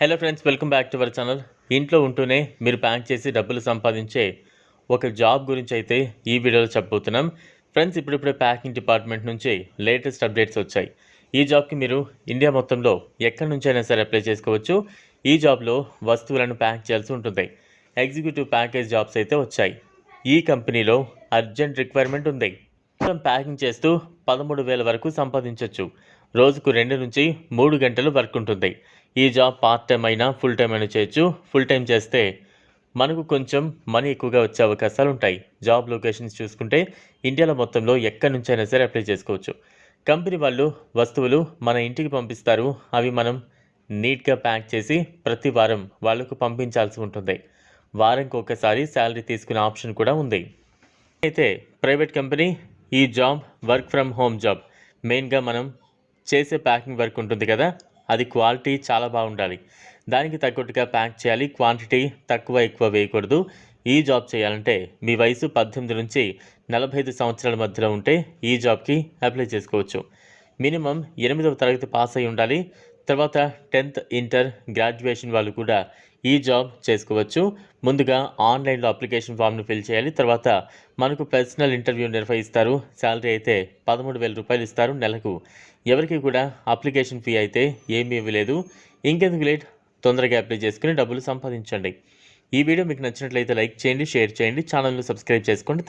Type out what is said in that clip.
Hello friends welcome back to our channel ఇంట్లో ఉంటూనే మీరు ప్యాక్ చేసి డబ్బులు సంపాదించే ఒక జాబ్ గురించి అయితే ఈ వీడియోలో చెప్పబోతున్నాం. ఫ్రెండ్స్ ఇప్పుడిప్పుడే ప్యాకింగ్ డిపార్ట్మెంట్ నుంచి లేటెస్ట్ అప్డేట్స్ వచ్చాయి. ఈ జాబ్కి మీరు ఇండియా మొత్తంలో ఎక్కడి నుంచైనా సరే అప్లై చేసుకోవచ్చు. ఈ జాబ్లో వస్తువులను ప్యాక్ చేయాల్సి ఉంటుంది. ఎగ్జిక్యూటివ్ ప్యాకేజ్ జాబ్స్ అయితే వచ్చాయి. ఈ కంపెనీలో అర్జెంట్ రిక్వైర్మెంట్ ఉంది. మొత్తం ప్యాకింగ్ చేస్తూ పదమూడు వేల వరకు సంపాదించవచ్చు రోజుకు రెండు నుంచి మూడు గంటలు వర్క్ ఉంటుంది. ఈ జాబ్ పార్ట్ టైం అయినా ఫుల్ టైం అయినా చేయొచ్చు. ఫుల్ టైం చేస్తే మనకు కొంచెం మనీ ఎక్కువగా వచ్చే అవకాశాలు ఉంటాయి. జాబ్ లొకేషన్స్ చూసుకుంటే ఇండియాలో మొత్తంలో ఎక్కడి నుంచైనా సరే అప్లై చేసుకోవచ్చు. కంపెనీ వాళ్ళు వస్తువులు మన ఇంటికి పంపిస్తారు. అవి మనం నీట్గా ప్యాక్ చేసి ప్రతి వారం వాళ్ళకు పంపించాల్సి ఉంటుంది. వారంకి ఒకసారి శాలరీ తీసుకునే ఆప్షన్ కూడా ఉంది. అయితే ప్రైవేట్ కంపెనీ ఈ job work from home job మెయిన్గా మనం చేసే ప్యాకింగ్ వర్క్ ఉంటుంది కదా అది క్వాలిటీ చాలా బాగుండాలి. దానికి తగ్గట్టుగా ప్యాక్ చేయాలి. క్వాంటిటీ తక్కువ ఎక్కువ వేయకూడదు. ఈ జాబ్ చేయాలంటే మీ వయసు పద్దెనిమిది నుంచి నలభై ఐదు సంవత్సరాల మధ్యలో ఉంటే ఈ జాబ్కి అప్లై చేసుకోవచ్చు. మినిమం ఎనిమిదవ తరగతి పాస్ అయి ఉండాలి. తర్వాత టెన్త్ ఇంటర్ గ్రాడ్యుయేషన్ వాళ్ళు కూడా ఈ జాబ్ చేసుకోవచ్చు. ముందుగా ఆన్లైన్లో అప్లికేషన్ ఫామ్ను ఫిల్ చేయాలి. తర్వాత మనకు పర్సనల్ ఇంటర్వ్యూ నిర్వహిస్తారు. శాలరీ అయితే పదమూడు వేల రూపాయలు ఇస్తారు నెలకు. ఎవరికి కూడా అప్లికేషన్ ఫీ అయితే ఏమీ ఇవ్వలేదు. ఇంకెందుకు లేట్? తొందరగా అప్లై చేసుకుని డబ్బులు సంపాదించండి. ఈ వీడియో మీకు నచ్చినట్లయితే లైక్ చేయండి షేర్ చేయండి. ఛానల్ను సబ్స్క్రైబ్ చేసుకోండి.